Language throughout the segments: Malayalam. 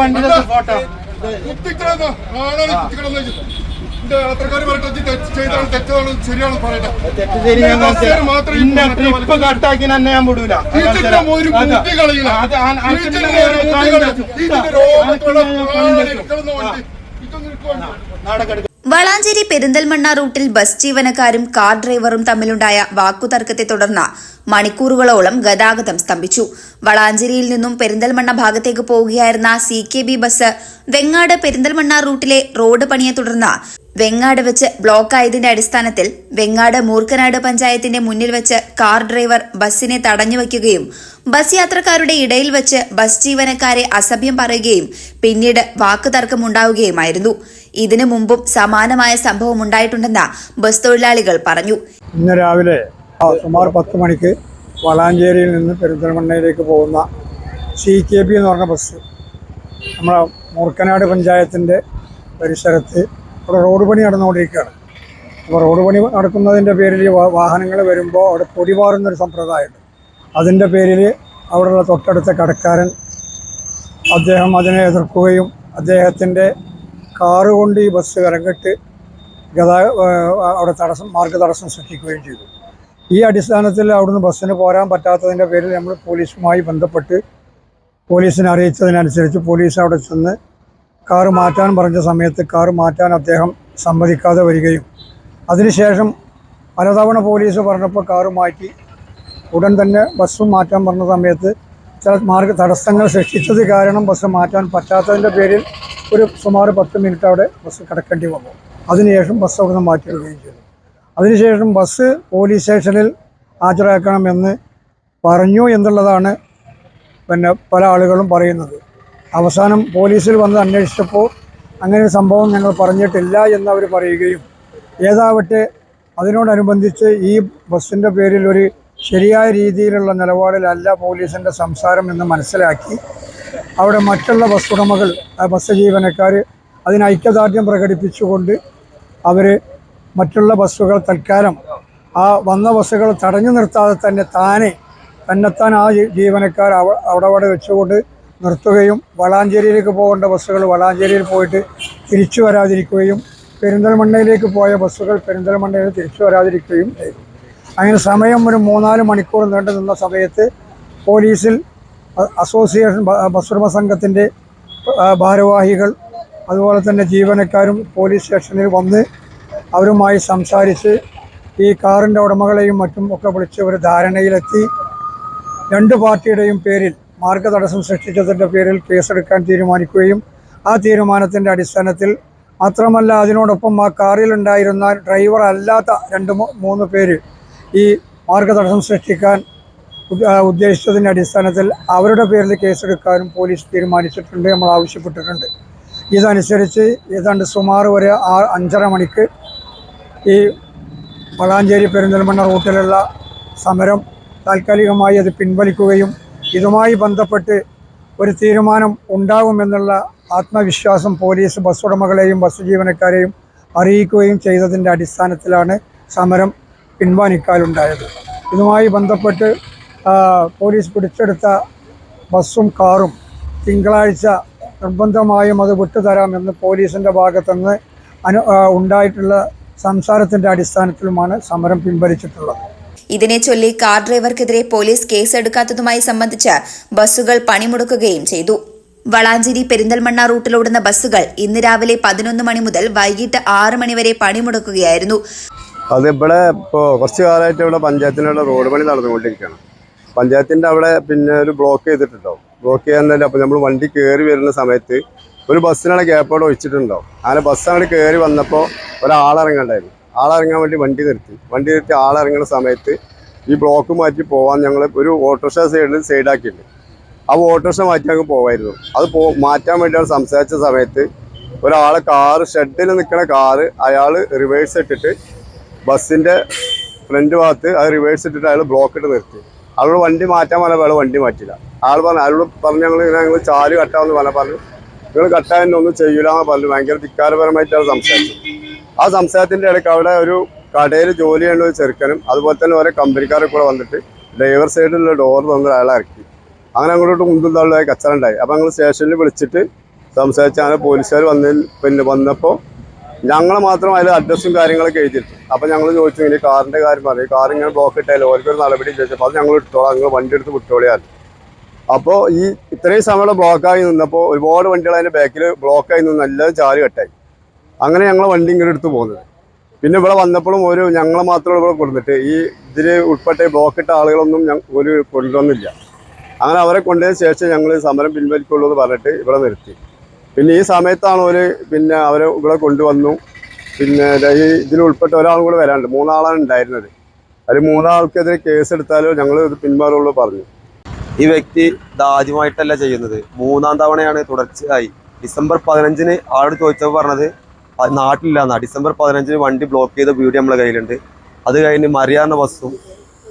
വണ്ടിയുടെ ഫോട്ടോ. ട്രിപ്പ് കട്ടാക്കി തന്നെ ഞാൻ വിടൂല. ഇതിന്റെ വളാഞ്ചേരി പെരിന്തൽമണ്ണ റൂട്ടിൽ ബസ് ജീവനക്കാരും കാർ ഡ്രൈവറും തമ്മിലുണ്ടായ വാക്കുതർക്കത്തെ തുടർന്ന് മണിക്കൂറുകളോളം ഗതാഗതം സ്തംഭിച്ചു. വളാഞ്ചേരിയിൽ നിന്നും പെരിന്തൽമണ്ണ ഭാഗത്തേക്ക് പോവുകയായിരുന്ന C K B bus Vengad Perinthalmanna റൂട്ടിലെ road പണിയെ തുടർന്ന് വെങ്ങാട് വെച്ച് ബ്ലോക്കായതിന്റെ അടിസ്ഥാനത്തിൽ വെങ്ങാട് മൂർക്കനാട് പഞ്ചായത്തിന്റെ മുന്നിൽ വെച്ച് കാർ ഡ്രൈവർ ബസ്സിനെ തടഞ്ഞു വയ്ക്കുകയും ബസ് യാത്രക്കാരുടെ ഇടയിൽ വെച്ച് ബസ് ജീവനക്കാരെ അസഭ്യം പറയുകയും പിന്നീട് വാക്കുതർക്കമുണ്ടാവുകയുമായിരുന്നു ഇതിനു മുമ്പും സമാനമായ സംഭവം ഉണ്ടായിട്ടുണ്ടെന്ന് ബസ് തൊഴിലാളികൾ പറഞ്ഞു. ഇന്ന് രാവിലെ സുമാർ പത്ത് മണിക്ക് വളാഞ്ചേരിയിൽ നിന്ന് പെരിന്തൽമണ്ണയിലേക്ക് പോകുന്ന സി കെ ബി എന്ന് പറഞ്ഞ ബസ് നമ്മുടെ മൂർക്കനാട് പഞ്ചായത്തിന്റെ പരിസരത്ത് അവിടെ റോഡ് പണി നടന്നുകൊണ്ടിരിക്കുകയാണ്. അപ്പോൾ റോഡ് പണി നടക്കുന്നതിന്റെ പേരിൽ വാഹനങ്ങൾ വരുമ്പോൾ അവിടെ പൊടി പാറുന്നൊരു സമ്പ്രദായമുണ്ട്. അതിന്റെ പേരിൽ അവിടെയുള്ള തൊട്ടടുത്ത കടക്കാരൻ അദ്ദേഹം അതിനെ എതിർക്കുകയും അദ്ദേഹത്തിന്റെ കാറ് കൊണ്ട് ഈ ബസ് കരങ്കിട്ട് ഗതാഗ അവിടെ തടസ്സം മാർഗ തടസ്സം സൃഷ്ടിക്കുകയും ചെയ്തു. ഈ അടിസ്ഥാനത്തിൽ അവിടുന്ന് ബസ്സിന് പോരാൻ പറ്റാത്തതിന്റെ പേരിൽ നമ്മൾ പോലീസുമായി ബന്ധപ്പെട്ട് പോലീസിനെ അറിയിച്ചതിനനുസരിച്ച് പോലീസ് അവിടെ ചെന്ന് കാറ് മാറ്റാൻ പറഞ്ഞ സമയത്ത് കാറ് മാറ്റാൻ അദ്ദേഹം സമ്മതിക്കാതെ വരികയും അതിനുശേഷം പലതവണ പോലീസ് പറഞ്ഞപ്പോൾ കാറ് മാറ്റി. ഉടൻ തന്നെ ബസ് മാറ്റാൻ പറഞ്ഞ സമയത്ത് ചില മാർഗ തടസ്സങ്ങൾ സൃഷ്ടിച്ചത് കാരണം ബസ് മാറ്റാൻ പറ്റാത്തതിന്റെ പേരിൽ ഒരു സുമാർ പത്ത് മിനിറ്റ് അവിടെ ബസ് കിടക്കേണ്ടി വന്നു. അതിനുശേഷം ബസ് അവിടുന്ന് മാറ്റിയിടുകയും ചെയ്തു. അതിനുശേഷം ബസ് പോലീസ് സ്റ്റേഷനിൽ ഹാജരാക്കണമെന്ന് പറഞ്ഞു എന്നുള്ളതാണ് പിന്നെ പല ആളുകളും പറയുന്നത്. അവസാനം പോലീസിൽ വന്ന് അന്വേഷിച്ചപ്പോൾ അങ്ങനെ ഒരു സംഭവം ഞങ്ങൾ പറഞ്ഞിട്ടില്ല എന്ന് അവർ പറയുകയും ഏതാവട്ടെ അതിനോടനുബന്ധിച്ച് ഈ ബസ്സിന്റെ പേരിൽ ഒരു ശരിയായ രീതിയിലുള്ള നിലപാടിലല്ല പോലീസിന്റെ സംസാരം എന്ന് മനസ്സിലാക്കി. അവിടെ മറ്റുള്ള ബസ് ഉടമകൾ ബസ് ജീവനക്കാർ അതിന് ഐക്യദാർഢ്യം പ്രകടിപ്പിച്ചുകൊണ്ട് അവർ മറ്റുള്ള ബസ്സുകൾ തൽക്കാലം ആ വന്ന ബസ്സുകൾ തടഞ്ഞു നിർത്താതെ തന്നെ താനെ തന്നെത്താൻ ആ ജീവനക്കാർ അവിടെ അവിടെ വെച്ചുകൊണ്ട് നിർത്തുകയും വളാഞ്ചേരിയിലേക്ക് പോകേണ്ട ബസ്സുകൾ വളാഞ്ചേരിയിൽ പോയിട്ട് തിരിച്ചു വരാതിരിക്കുകയും പെരിന്തൽമണ്ണയിലേക്ക് പോയ ബസ്സുകൾ പെരിന്തൽമണ്ണയിൽ തിരിച്ചു വരാതിരിക്കുകയും ചെയ്തു. അങ്ങനെ സമയം ഒരു മൂന്നാൽ മണിക്കൂർ നീണ്ടു നിന്ന സമയത്ത് പോലീസിൽ അസോസിയേഷൻ ബ- ബസ് ഉടമ സംഘത്തിന്റെ ഭാരവാഹികൾ അതുപോലെ തന്നെ ജീവനക്കാരും പോലീസ് സ്റ്റേഷനിൽ വന്ന് അവരുമായി സംസാരിച്ച് ഈ കാറിന്റെ ഉടമകളെയും മറ്റും ഒക്കെ വിളിച്ച് ഒരു ധാരണയിലെത്തി. രണ്ട് പാർട്ടിയുടെയും പേരിൽ മാർഗതടസ്സം സൃഷ്ടിച്ചതിന്റെ പേരിൽ കേസെടുക്കാൻ തീരുമാനിക്കുകയും ആ തീരുമാനത്തിന്റെ അടിസ്ഥാനത്തിൽ മാത്രമല്ല അതിനോടൊപ്പം ആ കാറിലുണ്ടായിരുന്ന ഡ്രൈവർ അല്ലാത്ത രണ്ട് മൂന്ന് പേര് ഈ മാർഗതടസ്സം സൃഷ്ടിക്കാൻ ഉദ്ദ- ഉദ്ദേശിച്ചതിന്റെ അടിസ്ഥാനത്തിൽ അവരുടെ പേരിൽ കേസെടുക്കാനും പോലീസ് തീരുമാനിച്ചിട്ടുണ്ട് നമ്മൾ ആവശ്യപ്പെട്ടിട്ടുണ്ട്. ഇതനുസരിച്ച് ഏതാണ്ട് സുമാർ വരെ ആ അഞ്ചര മണിക്ക് ഈ വളാഞ്ചേരി പെരിന്തൽമണ്ണ റൂട്ടിലുള്ള സമരം താൽക്കാലികമായി അത് പിൻവലിക്കുകയും ഇതുമായി ബന്ധപ്പെട്ട് ഒരു തീരുമാനം ഉണ്ടാകുമെന്നുള്ള ആത്മവിശ്വാസം പോലീസ് ബസ് ഉടമകളെയും ബസ് ജീവനക്കാരെയും അറിയിക്കുകയും ചെയ്തതിന്റെ അടിസ്ഥാനത്തിലാണ് സമരം പിൻവാനിക്കാലുണ്ടായത് ഇതുമായി ബന്ധപ്പെട്ട് പോലീസ് പിടിച്ചെടുത്ത ബസ്സും കാറും തിങ്കളാഴ്ച നിർബന്ധമായും അത് വിട്ടുതരാമെന്ന് പോലീസിന്റെ ഭാഗത്തുനിന്ന് അനു ഉണ്ടായിട്ടുള്ള സംസാരത്തിന്റെ അടിസ്ഥാനത്തിലുമാണ് സമരം പിൻവലിച്ചിട്ടുള്ളത്. ഇതിനെ ചൊല്ലി കാർ ഡ്രൈവർക്കെതിരെ പോലീസ് കേസെടുക്കാത്തതുമായി സംബന്ധിച്ച് ബസ്സുകൾ പണിമുടക്കുകയും ചെയ്തു. വളാഞ്ചേരി പെരിന്തൽമണ്ണ റൂട്ടിലോടുന്ന ബസ്സുകൾ ഇന്ന് രാവിലെ പതിനൊന്ന് മണി മുതൽ വൈകിട്ട് ആറ് മണിവരെ പണിമുടക്കുകയായിരുന്നു. അത് ഇപ്പോൾ കുറച്ച് കാലമായിട്ട് ഇവിടെ പഞ്ചായത്തിനുള്ള റോഡ് പണി നടന്നുകൊണ്ടിരിക്കുകയാണ്. പഞ്ചായത്തിന്റെ അവിടെ പിന്നെ ഒരു ബ്ലോക്ക് ചെയ്തിട്ടുണ്ടാവും. ബ്ലോക്ക് ചെയ്യാൻ അപ്പോൾ നമ്മൾ വണ്ടി കയറി വരുന്ന സമയത്ത് ഒരു ബസ്സിനാണ് ഗ്യാപ്പ് അവിടെ ഒഴിച്ചിട്ടുണ്ടാവും. അങ്ങനെ ബസ്സാണ് കയറി വന്നപ്പോൾ ഒരാളിറങ്ങണ്ടായിരുന്നു ആളിറങ്ങാൻ വേണ്ടി വണ്ടി നിർത്തി. വണ്ടി നിർത്തി ആളിറങ്ങുന്ന സമയത്ത് ഈ ബ്ലോക്ക് മാറ്റി പോകാൻ ഞങ്ങൾ ഒരു ഓട്ടോറിക്ഷ സൈഡിൽ സൈഡാക്കിയിട്ടുണ്ട് ആ ഓട്ടോറിക്ഷ മാറ്റി ഞങ്ങൾക്ക് പോവായിരുന്നു. അത് പോ മാറ്റാൻ വേണ്ടിയാണ് സംസാരിച്ച സമയത്ത് ഒരാളെ കാറ് ഷെഡിൽ നിൽക്കുന്ന കാറ് അയാൾ റിവേഴ്സ് ഇട്ടിട്ട് ബസ്സിന്റെ ഫ്രണ്ട് ഭാഗത്ത് അത് റിവേഴ്സ് ഇട്ടിട്ട് അയാൾ ബ്ലോക്ക് ഇട്ട് നിർത്തി. അയാളോട് വണ്ടി മാറ്റാൻ പറഞ്ഞാൽ അയാൾ വണ്ടി മാറ്റില്ല ആൾ പറഞ്ഞു അയാളോട് പറഞ്ഞു ഞങ്ങൾ ഇങ്ങനെ ഞങ്ങൾ ചാൽ കട്ടാമെന്ന് പറഞ്ഞാൽ പറഞ്ഞു നിങ്ങൾ കട്ടാൻ ഒന്നും ചെയ്യൂല എന്ന് പറഞ്ഞു ഭയങ്കര ധിക്കാരപരമായിട്ടാണ് സംസാരിച്ചത്. ആ സംസാരത്തിന്റെ ഇടയ്ക്ക് അവിടെ ഒരു കടയിൽ ജോലി ചെയ്യേണ്ട ഒരു ചെറുക്കനും അതുപോലെ തന്നെ ഓരോ കമ്പനിക്കാരെ കൂടെ വന്നിട്ട് ഡ്രൈവർ സൈഡിലുള്ള ഡോർ തന്നെ അയാളെ ഇറക്കി. അങ്ങനെ അങ്ങോട്ട് മുന്തും തള്ളുമായി കച്ചറുണ്ടായി അപ്പോൾ ഞങ്ങൾ സ്റ്റേഷനിൽ വിളിച്ചിട്ട് സംസാരിച്ച് അങ്ങനെ പോലീസുകാർ വന്നതിൽ പിന്നെ വന്നപ്പോൾ ഞങ്ങൾ മാത്രം അതിൽ അഡ്രസ്സും കാര്യങ്ങളൊക്കെ എഴുതിയിട്ടു. അപ്പോൾ ഞങ്ങൾ ചോദിച്ചു ഇനി കാറിന്റെ കാര്യം പറയും. കാർ ഇങ്ങനെ ബ്ലോക്ക് ഇട്ടായാലും? ഓർക്കൊരു നടപടി ചോദിച്ചപ്പോൾ അത് ഞങ്ങൾ ഇട്ടോളാം. നിങ്ങൾ വണ്ടി എടുത്ത് വിട്ടോളിയാൽ അപ്പോൾ ഈ ഇത്രയും സമയം ബ്ലോക്കായി നിന്നപ്പോൾ ഒരുപാട് വണ്ടികൾ അതിന്റെ ബാക്കിൽ ബ്ലോക്കായി നിന്ന് നല്ല ചാൽ കെട്ടായി. അങ്ങനെ ഞങ്ങൾ വണ്ടി ഇങ്ങനെ എടുത്ത് പോകുന്നത് പിന്നെ ഇവിടെ വന്നപ്പോഴും ഒരു ഞങ്ങൾ മാത്രം ഇവിടെ കൊടുത്തിട്ട് ഈ ഇതിൽ ഉൾപ്പെട്ട ബ്ലോക്കിട്ട ആളുകളൊന്നും ഞങ്ങൾ ഒരു കൊണ്ടുവന്നില്ല. അങ്ങനെ അവരെ കൊണ്ടുവന്ന ശേഷം ഞങ്ങൾ സമരം പിൻവലിക്കുള്ളൂ എന്ന് പറഞ്ഞിട്ട് ഇവിടെ നിർത്തി. പിന്നെ ഈ സമയത്താണ് ഒരു പിന്നെ അവരെ ഇവിടെ കൊണ്ടുവന്നു. പിന്നെ ഈ ഇതിൽ ഉൾപ്പെട്ട ഒരാളും കൂടെ വരാനുണ്ട്. മൂന്നാളാണ് ഉണ്ടായിരുന്നത്. അതിൽ മൂന്നാൾക്കെതിരെ കേസ് എടുത്താലോ ഞങ്ങൾ ഇത് പിന്മാറുള്ളൂ പറഞ്ഞു. ഈ വ്യക്തി ഇത് ആദ്യമായിട്ടല്ല ചെയ്യുന്നത്. മൂന്നാം തവണയാണ് തുടർച്ചയായി. ഡിസംബർ പതിനഞ്ചിന് ആളോട് ചോദിച്ചപ്പോൾ പറഞ്ഞത് നാട്ടിലില്ലാന്നാ ഡിസംബർ പതിനഞ്ചിന് വണ്ടി ബ്ലോക്ക് ചെയ്ത വീഡിയോ നമ്മളെ കയ്യിലുണ്ട്. അത് കഴിഞ്ഞ് മറിയാറിന ബസ്സും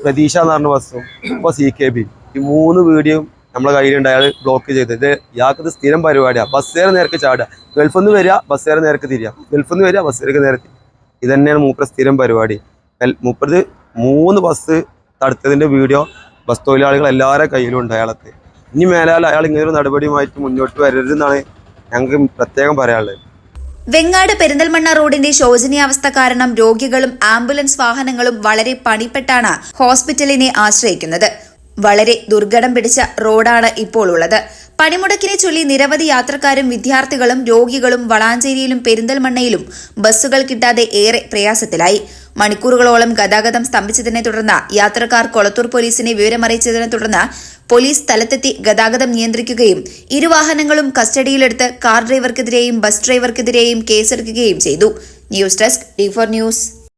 പ്രതീക്ഷ എന്ന് പറഞ്ഞ ബസ്സും ഇപ്പോൾ സി കെ ബി ഈ മൂന്ന് വീഡിയോയും നമ്മളെ കയ്യിലുണ്ട്. അയാൾ ബ്ലോക്ക് ചെയ്ത് ഇത് ഇയാൾക്കത് സ്ഥിരം പരിപാടിയാണ് ബസ്സേറെ നേരത്തെ ചാടുക. ഗൾഫിൽ നിന്ന് വരിക ബസ്സേറെ നേരത്തെ തിരിയുക. ഗൾഫിൽ നിന്ന് വരിക ബസ്സേർക്ക് നേരെ തിരിയുക. ഇത് തന്നെയാണ് മൂപ്പര സ്ഥിരം പരിപാടി. മൂപ്പരത് മൂന്ന് ബസ് തടുത്തതിന്റെ വീഡിയോ ബസ് തൊഴിലാളികൾ എല്ലാവരുടെ കയ്യിലുണ്ട് അയാളത്തെ ഇനി മേലാൽ അയാൾ ഇങ്ങനെ ഒരു നടപടിയുമായിട്ട് മുന്നോട്ട് വരരുതെന്നാണ് ഞങ്ങൾക്ക് പ്രത്യേകം പറയാനുള്ളത്. വെങ്ങാട് പെരിന്തൽമണ്ണ റോഡിന്റെ ശോചനീയാവസ്ഥ കാരണം രോഗികളും ആംബുലൻസ് വാഹനങ്ങളും വളരെ പണിപ്പെട്ടാണ് ഹോസ്പിറ്റലിനെ ആശ്രയിക്കുന്നത്. വളരെ ദുർഘടം പിടിച്ച റോഡാണ് ഇപ്പോൾ ഉള്ളത്. പണിമുടക്കിനെ ചൊല്ലി നിരവധി യാത്രക്കാരും വിദ്യാർത്ഥികളും രോഗികളും വളാഞ്ചേരിയിലും പെരിന്തൽമണ്ണയിലും ബസ്സുകൾ കിട്ടാതെ ഏറെ പ്രയാസത്തിലായി. മണിക്കൂറുകളോളം ഗതാഗതം സ്തംഭിച്ചതിനെ തുടർന്ന് യാത്രക്കാർ കൊളത്തൂർ പോലീസിനെ വിവരമറിയിച്ചതിനെ തുടർന്ന് പോലീസ് സ്ഥലത്തെത്തി ഗതാഗതം നിയന്ത്രിക്കുകയും ഇരുവാഹനങ്ങളും കസ്റ്റഡിയിലെടുത്ത് കാർ ഡ്രൈവർക്കെതിരെയും ബസ് ഡ്രൈവർക്കെതിരെയും കേസെടുക്കുകയും ചെയ്തു. News desk D four news.